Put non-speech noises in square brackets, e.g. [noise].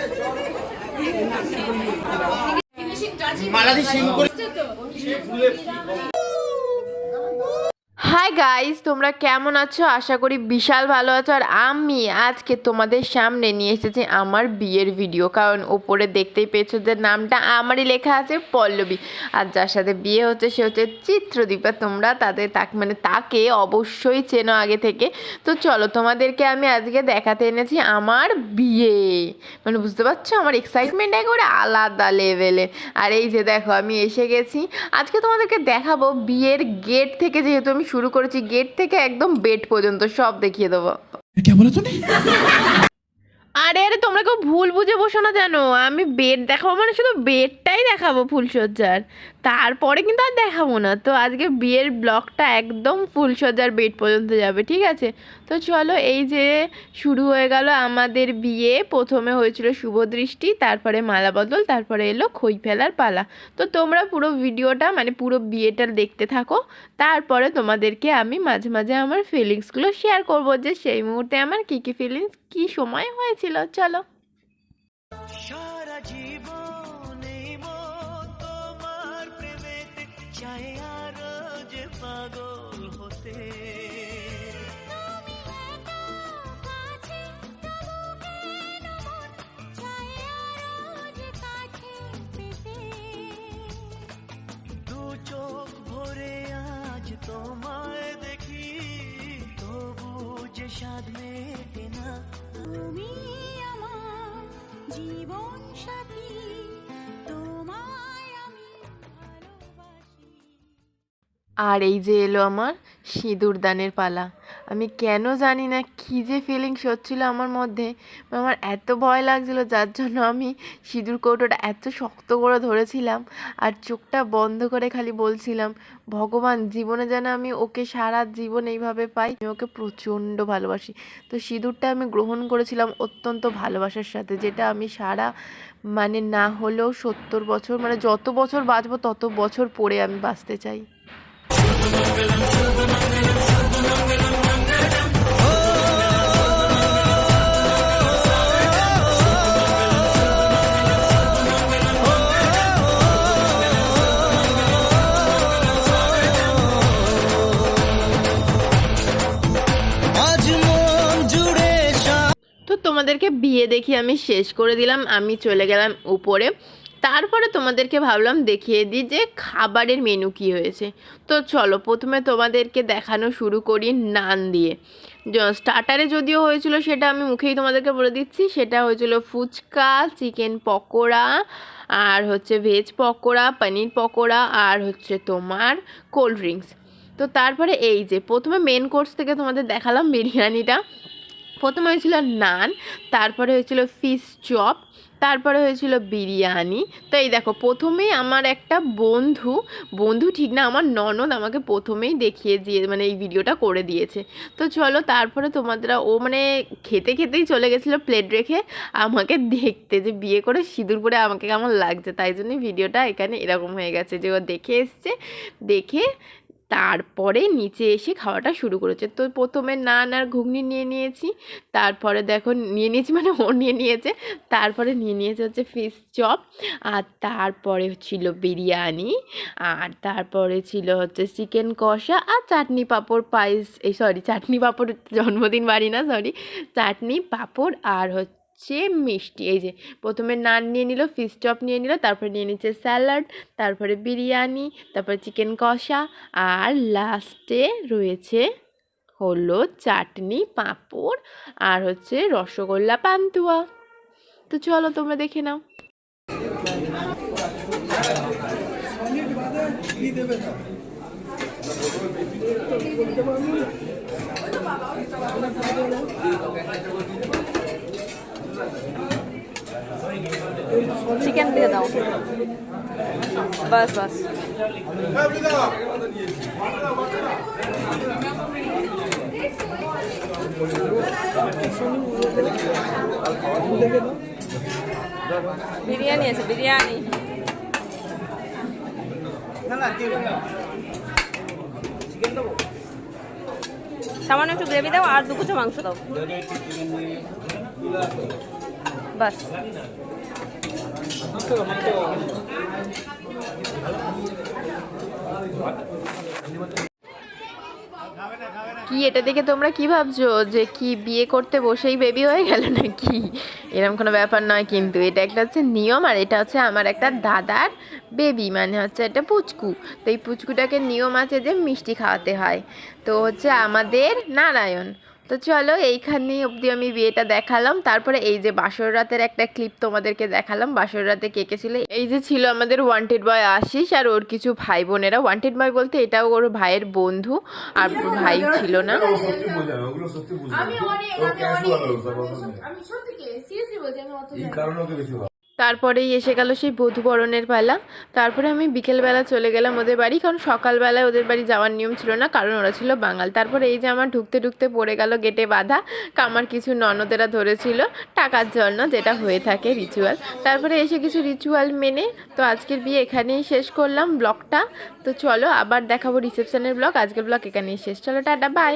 [laughs] মালাদি সিং করে hi guys তোমরা কেমন আছো? আশা করি বিশাল ভালো আছো। আর আমি আজকে তোমাদের সামনে নিয়ে এসেছি আমার বিয়ের ভিডিও কারণ ওপরে দেখতেই পেয়েছ যে নামটা আমারই লেখা আছে, পল্লবী। আর যার সাথে বিয়ে হচ্ছে, সে হচ্ছে চিত্রদীপা। তোমরা তাদের তাকে মানে তাকে অবশ্যই চেনো আগে থেকে। তো চলো তোমাদেরকে আমি আজকে দেখাতে এনেছি আমার বিয়ে। মানে বুঝতে পারছ? আমার এক্সাইটমেন্ট একেবারে আলাদা লেভেলে আর এই যে দেখো, আমি এসে গেছি। আজকে তোমাদেরকে দেখাবো বিয়ের গেট থেকে যেহেতু আমি শুরু শুরু করেছি গেট থেকে একদম বেড পর্যন্ত সব দেখিয়ে দেবো। আরে আরে, তোমরা কেউ ভুল বুঝে বসো না জানো আমি বেড দেখাবো মানে শুধু বেডটাই দেখাবো ফুলসজ্জার তারপরে কিন্তু আর দেখাবো না। তো আজকে বিয়ের ব্লগটা একদম ফুলসজ্জার বেড পর্যন্ত যাবে, ঠিক আছে? তো চলো, এই যে শুরু হয়ে গেল আমাদের বিয়ে। প্রথমে হয়েছিল শুভ দৃষ্টি, তারপরে মালা বদল, তারপরে এলো খই ফেলার পালা। তো তোমরা পুরো ভিডিওটা মানে পুরো বিয়েটা দেখতে থাকো। তারপরে তোমাদেরকে আমি মাঝে মাঝে আমার ফিলিংসগুলো শেয়ার করব যে সেই মুহূর্তে আমার কী কী ফিলিংস কী সময় হয়েছিল চলো সারা জীবন তোমার চাই পাগল আর এই যে এলো আমার সিঁদুর দানের পালা। আমি কেন জানি না কী যে ফিলিংস হচ্ছিল আমার মধ্যে। আমার এত ভয় লাগছিল, যার জন্য আমি সিঁদুর কৌটোটা এত শক্ত করে ধরেছিলাম আর চোখটা বন্ধ করে খালি বলছিলাম, ভগবান, জীবনে যেন আমি ওকে সারা জীবন এইভাবে পাই, আমি ওকে প্রচণ্ড ভালোবাসি। তো সিঁদুরটা আমি গ্রহণ করেছিলাম অত্যন্ত ভালোবাসার সাথে, যেটা আমি সারা মানে না হলেও সত্তর বছর মানে যত বছর বাঁচবো তত বছর পরে আমি বাঁচতে চাই। তোমাদেরকে বিয়ে দেখি আমি শেষ করে দিলাম আমি চলে গেলাম উপরে। তারপরে তোমাদেরকে ভাবলাম দেখিয়ে দিই যে খাবারের মেনু কি হয়েছে। তো চলো প্রথমে তোমাদেরকে দেখানো শুরু করি নান দিয়ে। স্টার্টারে যদিও হয়েছিল সেটা আমি মুখেই তোমাদেরকে বলে দিচ্ছি, সেটা হয়েছিল ফুচকা চিকেন পকোড়া, আর হচ্ছে ভেজ পকোড়া পনির পকোড়া, আর হচ্ছে তোমার কোল্ড ড্রিঙ্কস তো তারপরে এই যে, প্রথমে মেন কোর্স থেকে তোমাদের দেখালাম বিরিয়ানিটা। প্রথমে হয়েছিল নান, তারপরে হয়েছিল ফিশ চপ তারপরে হয়েছিল বিরিয়ানি। তো এই দেখো, প্রথমেই আমার একটা বন্ধু বন্ধু ঠিক না, আমার ননদ আমাকে প্রথমেই দেখিয়ে দিয়ে মানে এই ভিডিওটা করে দিয়েছে। তো চলো তারপরে তোমাদের, ও মানে খেতে খেতেই চলে গেছিল প্লেট রেখে, আমাকে দেখতে যে বিয়ে করে সিঁদুর পরে আমাকে কেমন লাগছে, তাই জন্যই ভিডিওটা এখানে এরকম হয়ে গেছে যে ও দেখে এসছে, দেখে তারপরে নিচে এসে খাওয়াটা শুরু করেছে। তো প্রথমে নান আর ঘুগনি নিয়ে নিয়েছি, তারপরে দেখো নিয়ে নিয়েছি মানে ও নিয়ে নিয়েছে, তারপরে নিয়ে নিয়েছে হচ্ছে ফিশ চপ আর তারপরে ছিল বিরিয়ানি, আর তারপরে ছিল হচ্ছে চিকেন কষা, আর চাটনি পাঁপড় পায়েস, এই সরি চাটনি পাঁপড় জন্মদিন বাড়ি না সরি চাটনি পাঁপড় আর হচ্ছে মিষ্টি। এই যে প্রথমে নান নিয়ে নিল ফিশ চপ নিয়ে নিল, তারপরে নিয়ে নিচ্ছে স্যালাড তারপরে বিরিয়ানি, তারপরে চিকেন কষা, আর লাস্টে রয়েছে হলো চাটনি, পাঁপড়, আর হচ্ছে রসগোল্লা পান্তুয়া। তো চলো তোমরা দেখে নাও। চিকেন দিয়ে দাও। বাস বাস। বিরিয়ানি আছে, বিরিয়ানি। সামান্য একটু গ্রেভি দাও আর দু মাংস দাও। বাস। কি, এটা দেখে তোমরা কি ভাবছ? যে কি বিয়ে করতে বসেই বেবি হয়ে গেল নাকি? এরকম কোনো ব্যাপার নয় কিন্তু, এটা একটা হচ্ছে নিয়ম আর এটা হচ্ছে আমার একটা দাদার বেবি মানে হচ্ছে একটা পুচকু। তো এই পুচকুটাকে নিয়ম আছে যে মিষ্টি খাওয়াতে হয়। তো হচ্ছে আমাদের নারায়ণ। তো চলো এইখানে অবধি আমি বিয়েটা দেখালাম। তারপরে এই যে বাসর রাতের একটা ক্লিপ তোমাদেরকে দেখালাম। বাসর রাতে কে কে ছিল? এই যে ছিল আমাদের ওয়ান্টেড বয় আশিস আর ওর কিছু ভাই বোনেরা। ওয়ান্টেড বয় বলতে এটাও ওর ভাইয়ের বন্ধু আর ভাই ছিল না। আমি তারপরেই এসে গেল সেই বধূবরণের পালা তারপরে আমি বিকেলবেলা চলে গেলাম ওদের বাড়ি, কারণ সকালবেলায় ওদের বাড়ি যাওয়ার নিয়ম ছিল না, কারণ ওরা ছিল বাঙাল। তারপরে এই যে আমার ঢুকতে ঢুকতে পড়ে গেল গেটে বাঁধা আমার কিছু ননদেরা ধরেছিল টাকার জন্য, যেটা হয়ে থাকে রিচুয়াল তারপরে এসে কিছু রিচুয়াল মেনে তো আজকের বিয়ে এখানেই শেষ করলাম ব্লগটা। তো চলো আবার দেখাবো রিসেপশনের ব্লগ, আজকের ব্লগ এখানেই শেষ। চলো, টাটা বাই